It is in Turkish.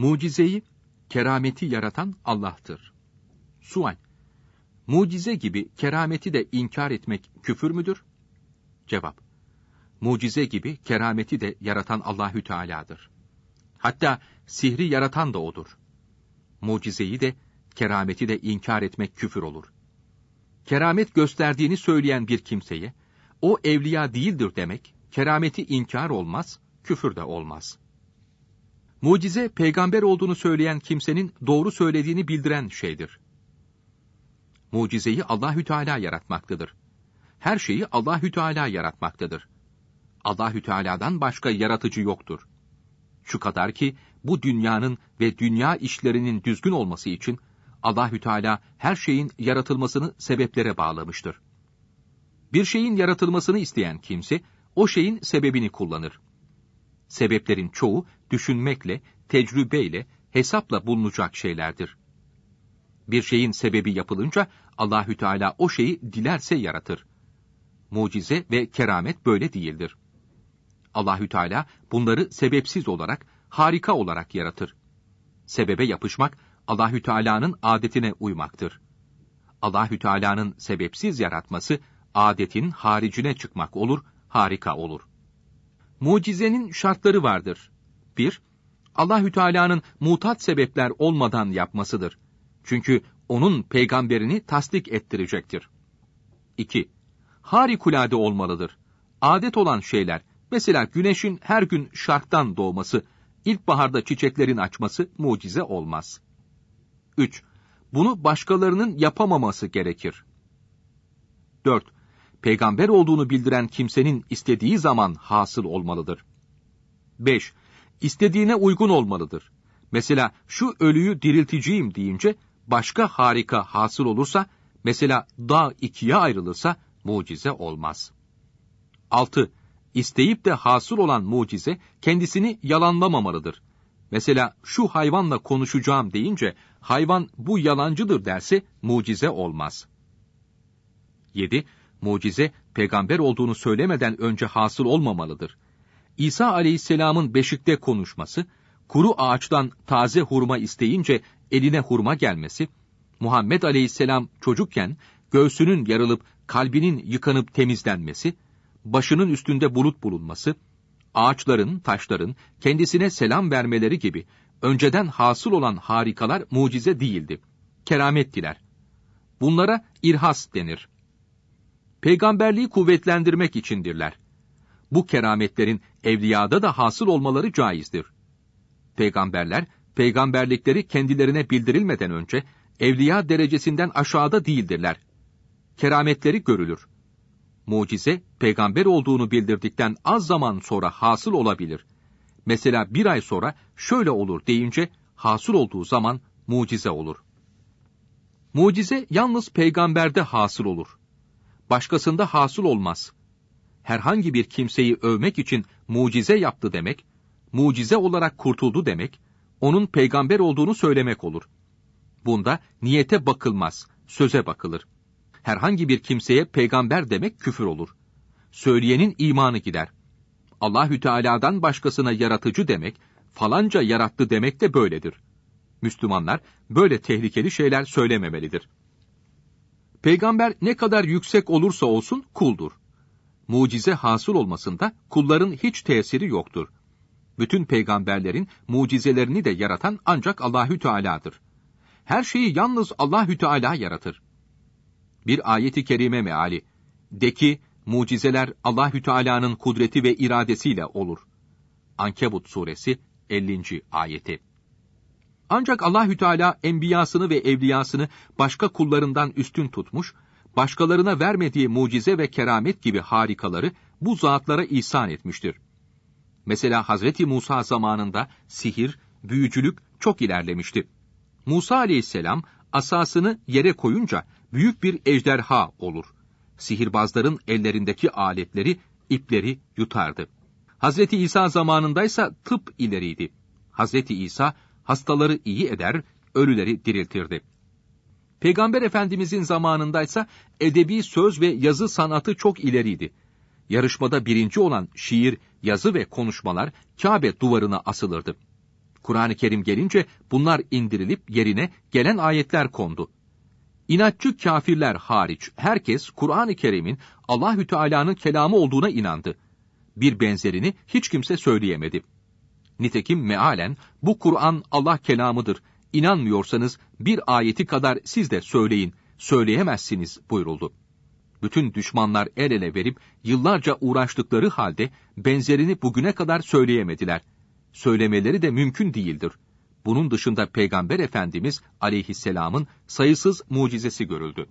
Mucizeyi, kerameti yaratan Allah'tır. Sual. Mucize gibi kerameti de inkar etmek küfür müdür? Cevap. Mucize gibi kerameti de yaratan Allahü Teala'dır. Hatta sihri yaratan da odur. Mucizeyi de kerameti de inkar etmek küfür olur. Keramet gösterdiğini söyleyen bir kimseye o evliya değildir demek kerameti inkar olmaz, küfür de olmaz. Mucize peygamber olduğunu söyleyen kimsenin doğru söylediğini bildiren şeydir. Mucizeyi Allahü Teala yaratmaktadır. Her şeyi Allahü Teala yaratmaktadır. Allahü Teala'dan başka yaratıcı yoktur. Şu kadar ki bu dünyanın ve dünya işlerinin düzgün olması için Allahü Teala her şeyin yaratılmasını sebeplere bağlamıştır. Bir şeyin yaratılmasını isteyen kimse o şeyin sebebini kullanır. Sebeplerin çoğu düşünmekle, tecrübeyle, hesapla bulunacak şeylerdir. Bir şeyin sebebi yapılınca Allahü Teala o şeyi dilerse yaratır. Mucize ve keramet böyle değildir. Allahü Teala bunları sebepsiz olarak, harika olarak yaratır. Sebebe yapışmak Allahü Teala'nın adetine uymaktır. Allahü Teala'nın sebepsiz yaratması adetin haricine çıkmak olur, harika olur. Mucizenin şartları vardır. 1. Allahü Teala'nın mutat sebepler olmadan yapmasıdır. Çünkü onun peygamberini tasdik ettirecektir. 2. Harikulade olmalıdır. Adet olan şeyler, mesela güneşin her gün şarktan doğması, ilkbaharda çiçeklerin açması mucize olmaz. 3. Bunu başkalarının yapamaması gerekir. 4. Peygamber olduğunu bildiren kimsenin istediği zaman hasıl olmalıdır. 5. İstediğine uygun olmalıdır. Mesela şu ölüyü dirilteceğim deyince başka harika hasıl olursa, mesela dağ ikiye ayrılırsa mucize olmaz. 6. İsteyip de hasıl olan mucize kendisini yalanlamamalıdır. Mesela şu hayvanla konuşacağım deyince hayvan bu yalancıdır derse mucize olmaz. 7. Mucize peygamber olduğunu söylemeden önce hasıl olmamalıdır. İsa aleyhisselamın beşikte konuşması, kuru ağaçtan taze hurma isteyince eline hurma gelmesi, Muhammed aleyhisselam çocukken göğsünün yarılıp kalbinin yıkanıp temizlenmesi, başının üstünde bulut bulunması, ağaçların, taşların kendisine selam vermeleri gibi önceden hasıl olan harikalar mucize değildi. Keramettiler. Bunlara irhas denir. Peygamberliği kuvvetlendirmek içindirler. Bu kerametlerin evliyada da hasıl olmaları caizdir. Peygamberler, peygamberlikleri kendilerine bildirilmeden önce evliya derecesinden aşağıda değildirler. Kerametleri görülür mucize, peygamber olduğunu bildirdikten az zaman sonra hasıl olabilir. Mesela bir ay sonra şöyle olur deyince, hasıl olduğu zaman mucize olur. Mucize yalnız peygamberde hasıl olur. Başkasında hasıl olmaz. Herhangi bir kimseyi övmek için mucize yaptı demek, mucize olarak kurtuldu demek, onun peygamber olduğunu söylemek olur. Bunda niyete bakılmaz, söze bakılır herhangi bir kimseye peygamber demek küfür olur. Söyleyenin imanı gider. Allahü Teala'dan başkasına yaratıcı demek, falanca yarattı demek de böyledir. Müslümanlar böyle tehlikeli şeyler söylememelidir. Peygamber ne kadar yüksek olursa olsun kuldur. Mucize hasıl olmasında kulların hiç tesiri yoktur. Bütün peygamberlerin mucizelerini de yaratan ancak Allahü Teala'dır. Her şeyi yalnız Allahü Teala yaratır. Bir ayeti kerime meali. De ki, mucizeler Allahü Teala'nın kudreti ve iradesiyle olur. Ankebut suresi 50. ayeti. Ancak Allahü Teala enbiyasını ve evliyasını başka kullarından üstün tutmuş, başkalarına vermediği mucize ve keramet gibi harikaları bu zatlara ihsan etmiştir. Mesela Hazreti Musa zamanında sihir, büyücülük çok ilerlemişti. Musa aleyhisselam asasını yere koyunca büyük bir ejderha olur. Sihirbazların ellerindeki aletleri, ipleri yutardı. Hazreti İsa zamanındaysa tıp ileriydi. Hazreti İsa hastaları iyi eder, ölüleri diriltirdi. Peygamber Efendimizin zamanındaysa edebi söz ve yazı sanatı çok ileriydi. Yarışmada birinci olan şiir, yazı ve konuşmalar Kabe duvarına asılırdı. Kur'an-ı Kerim gelince bunlar indirilip yerine gelen ayetler kondu. İnatçı kafirler hariç herkes Kur'an-ı Kerim'in Allahü Teala'nın kelamı olduğuna inandı. Bir benzerini hiç kimse söyleyemedi. Nitekim mealen bu Kur'an Allah kelamıdır. İnanmıyorsanız bir ayeti kadar siz de söyleyin, söyleyemezsiniz buyuruldu. Bütün düşmanlar el ele verip yıllarca uğraştıkları halde benzerini bugüne kadar söyleyemediler. Söylemeleri de mümkün değildir. Bunun dışında Peygamber Efendimiz aleyhisselamın sayısız mucizesi görüldü.